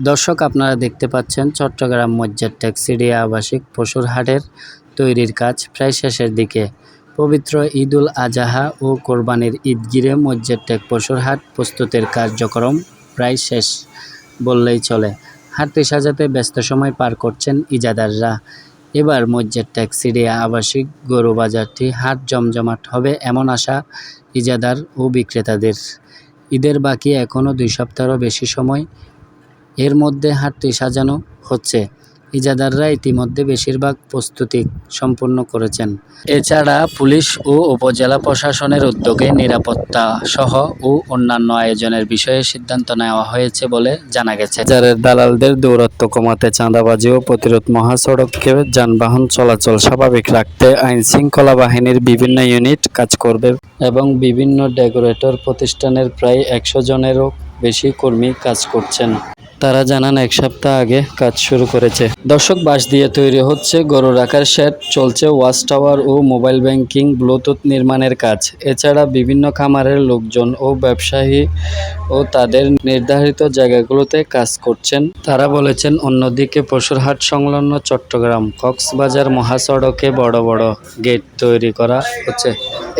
দর্শক, আপনারা দেখতে পাচ্ছেন চট্টগ্রাম মজ্জার ট্যাক্সিডিয়া আবাসিক পশুর হাটের তৈরির কাজ প্রায় শেষের দিকে। পবিত্র ঈদুল আজাহা ও কোরবানির ঈদ গিরে মজ্জার ট্যাক পশুর হাট প্রস্তুতের কার্যক্রম প্রায় শেষ বললেই চলে। হাটটি সাজাতে ব্যস্ত সময় পার করছেন ইজাদাররা। এবার মজ্জার ট্যাক্সিডিয়া আবাসিক গরু বাজারটি হাট জমজমাট হবে এমন আশা ইজাদার ও বিক্রেতাদের। ঈদের বাকি এখনও দুই সপ্তাহেরও বেশি সময় এর মধ্যে হাটটি সাজানো হচ্ছে। ইজাদাররা ইতিমধ্যে বেশিরভাগ প্রস্তুতি সম্পূর্ণ করেছেন। এছাড়া পুলিশ ও উপজেলা প্রশাসনের উদ্যোগে নিরাপত্তা সহ ও অন্যান্য আয়োজনের বিষয়ে সিদ্ধান্ত নেওয়া হয়েছে বলে জানা গেছে। বাজারের দালালদের দৌরত্ব কমাতে চাঁদাবাজি ও প্রতিরোধ মহাসড়ককে যানবাহন চলাচল স্বাভাবিক রাখতে আইন শৃঙ্খলা বাহিনীর বিভিন্ন ইউনিট কাজ করবে এবং বিভিন্ন ডেকোরেটর প্রতিষ্ঠানের প্রায় একশো জনেরও বেশি কর্মী কাজ করছেন। তারা জানান, এক সপ্তাহ আগে কাজ শুরু করেছে। দর্শক, বাঁশ দিয়ে তৈরি হচ্ছে গরু রাখার শেড চলছে ওয়াচ টাওয়ার ও মোবাইল ব্যাংকিং, ব্লুটুথ নির্মাণের কাজ। এছাড়া বিভিন্ন খামারের লোকজন ও ব্যবসায়ী ও তাদের নির্ধারিত জায়গাগুলোতে কাজ করছেন। তারা বলেছেন, অন্যদিকে পশুরহাট সংলগ্ন চট্টগ্রাম, কক্সবাজার মহাসড়কে বড় বড় গেট তৈরি করা হচ্ছে।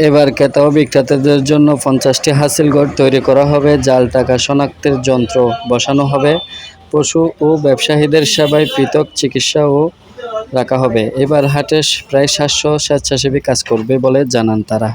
এবার ক্রেতা ও বিক্রেতাদের জন্য পঞ্চাশটি হাসিলঘর তৈরি করা হবে। জাল টাকা শনাক্তের যন্ত্র বসানো হবে। পশু ও ব্যবসায়ীদের সেবায় পৃথক চিকিৎসাও রাখা হবে। এবার হাটে প্রায় সাতশো স্বেচ্ছাসেবী কাজ করবে বলে জানান তারা।